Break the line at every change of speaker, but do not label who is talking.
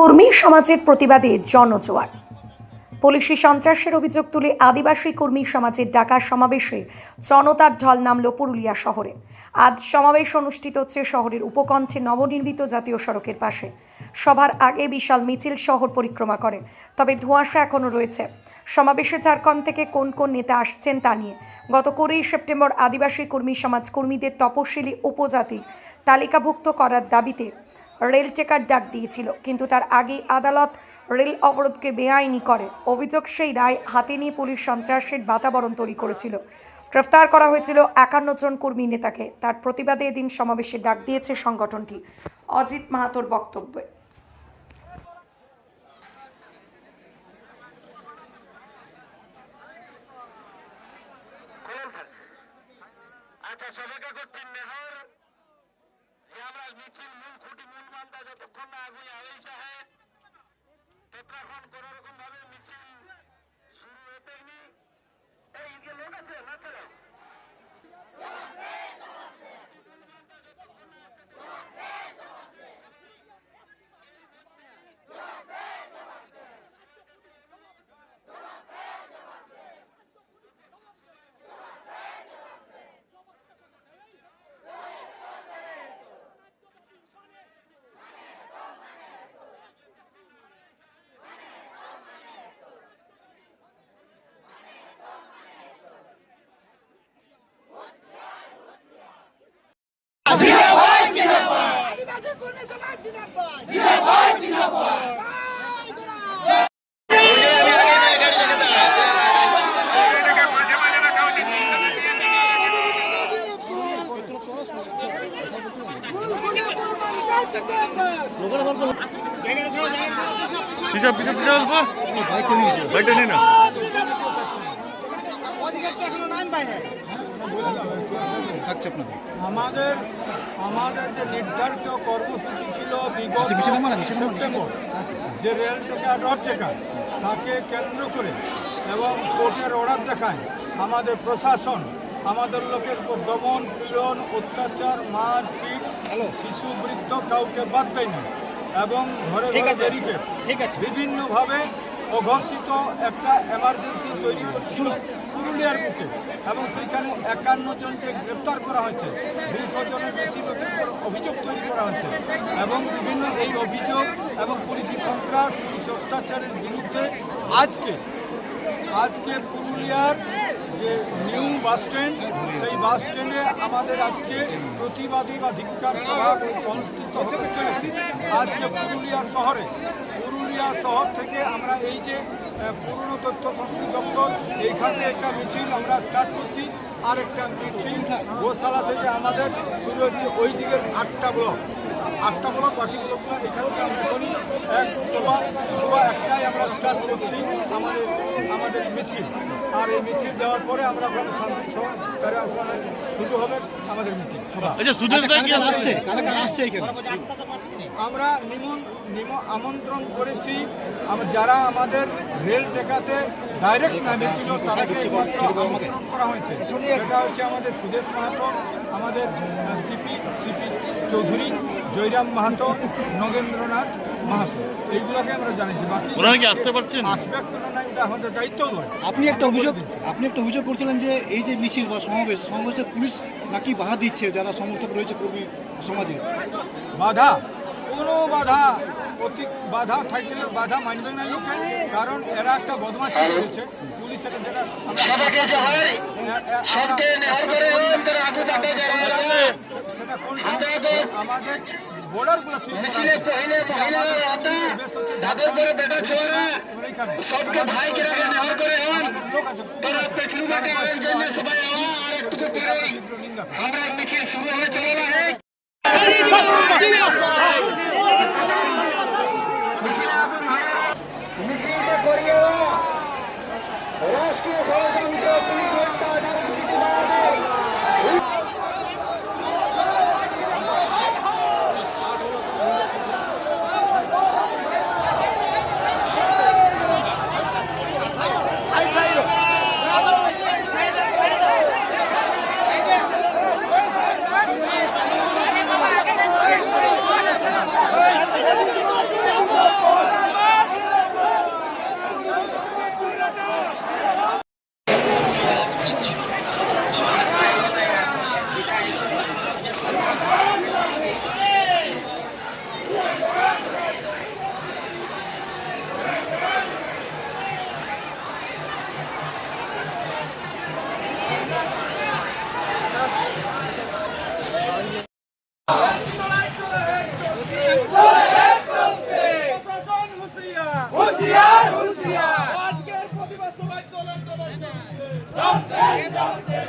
কর্মী সমাজের প্রতিবাদে জনজোয়ার। পুলিশি সন্ত্রাসের অভিযোগ তুলে আদিবাসী কর্মী সমাজের ডাকা সমাবেশে জনতার ঢল নামল পুরুলিয়া শহরে। আজ সমাবেশ অনুষ্ঠিত হচ্ছে শহরের উপকণ্ঠে নবনির্মিত জাতীয় সড়কের পাশে। সভার আগে বিশাল মিছিল শহর পরিক্রমা করে, তবে ধোঁয়াশা এখনও রয়েছে। সমাবেশে ঝাড়খণ্ড থেকে কোন কোন নেতা আসছেন তা নিয়ে। গত কুড়ি সেপ্টেম্বর আদিবাসী কর্মী সমাজ কর্মীদের তপশিলি উপজাতি তালিকাভুক্ত করার দাবিতে রেল চেকার ডাক দিয়েছিল, কিন্তু তার আগেই আদালত রেল অবরোধকে বেআইনি করে। অভিযোগ সেই রায় হাতে নিয়ে পুলিশ সন্ত্রাসের বাতাবরণ তৈরি করেছিল। গ্রেফতার করা হয়েছিল একান্ন জন কর্মী নেতাকে। তার প্রতিবাদে এদিন সমাবেশে ডাক দিয়েছে সংগঠনটি। অজিত মাহাতোর বক্তব্যে।
আচ্ছা সবাইকে করতেন মেহর। যে আমরা মিছিল, মূল খুঁটি মানটা যতক্ষণ না আগুন আইসা হয় ততক্ষণ কোন রকম ভাবে মিছিল শুরু হতেই এই লোক আছে, না চলো
আদিবাসী কর্মী সমাজ জিন্দাবাদ জিন্দাবাদ জিন্দাবাদ
পিছা পিছা পিছা অল্প নিয়ে না
থাকছে আপনাদের
আমাদের আমাদের যে নির্ধারিত কর্মসূচি ছিল বিগত সেপ্টেম্বর যে রেল টেকা রড চেকার তাকে কেন্দ্র করে এবং কোর্টের অর্ডার দেখায় আমাদের প্রশাসন আমাদের লোকের দমন পীড়ন অত্যাচার মারপিট শিশু বৃদ্ধ কাউকে বাদ দেয় না। এবং ঘরে ঘরে ব্যারিকেড
ঠিক আছে।
বিভিন্নভাবে অঘোষিত একটা এমার্জেন্সি তৈরি করছিল পুরুলিয়ার বুকে। এবং সেইখানে একান্ন জনকে গ্রেপ্তার করা হয়েছে। দুশো জনের বেশি লোকের অভিযোগ তৈরি করা হয়েছে। এবং বিভিন্ন এই অভিযোগ এবং পুলিশি সন্ত্রাস পুলিশ অত্যাচারের বিরুদ্ধে আজকে আজকে পুরুলিয়ার যে নিউ বাস স্ট্যান্ড, সেই বাস স্ট্যান্ডে আমাদের আজকে প্রতিবাদী বা ধিক্কার সভা অনুষ্ঠিত হতে চলেছে। আজকে পুরুলিয়া শহরে, পুরুলিয়া শহর থেকে আমরা এই যে পুরনো তথ্য সংস্কৃতি দপ্তর, এইখান একটা মিছিল আমরা স্টার্ট করছি। আর একটা মিছিল গোশালা থেকে আমাদের শুরু হচ্ছে ওই দিকের আটটা ব্লক। আটটা বলা বাকি ব্লকগুলো এখান থেকে আমরা করি এক সভা সভা একটাই আমরা স্টার্ট করছি আমাদের আমাদের মিছিল। আর এই মিছিল যাওয়ার পরে আমরা ওখানে শান্তি সভা শুরু হবে আমাদের মিটিং সভা।
আচ্ছা সুদেশ ভাই কি
কারা
আসছে?
আসছে এখানে?
আমরা নিমন নিম আমন্ত্রণ করেছি। যারা আমাদের রেল টেকাতে ডাইরেক্ট নামেছিল তাদেরকে আমন্ত্রণ করা হয়েছে। সেটা হচ্ছে আমাদের সুদেশ মাহাতো আমাদের সিপি সিপি চৌধুরী জয়রাম মাহাতো নগেন্দ্রনাথ মাহাতো। এইগুলোকে আমরা জানিয়েছি। বাকি
ওনারা কি আসতে পারছেন?
আসবে কিনা না এটা আমাদের দায়িত্ব নয়।
আপনি একটা অভিযোগ আপনি একটা অভিযোগ করছিলেন যে এই যে মিছিল বা সমাবেশ সমাবেশে পুলিশ নাকি বাধা দিচ্ছে যারা সমর্থক রয়েছে কর্মী সমাজে?
বাধা? কোনো বাধা অতি বাধা থাকলে বাধা মানবে না লোকে কারণ এরা একটা বদমাশি করেছে। পুলিশ এটা যেটা সেটা কোন আমাদের
বর্ডারগুলো করে বেটা ছোড়া সবকে ভাই করে হন তারা পেছনু বাকে আয়ের জন্য সবাই আওয়া আর একটু পরেই আমরা মিছিল শুরু হয়ে চলে রাষ্ট্রীয় জয় ভারতের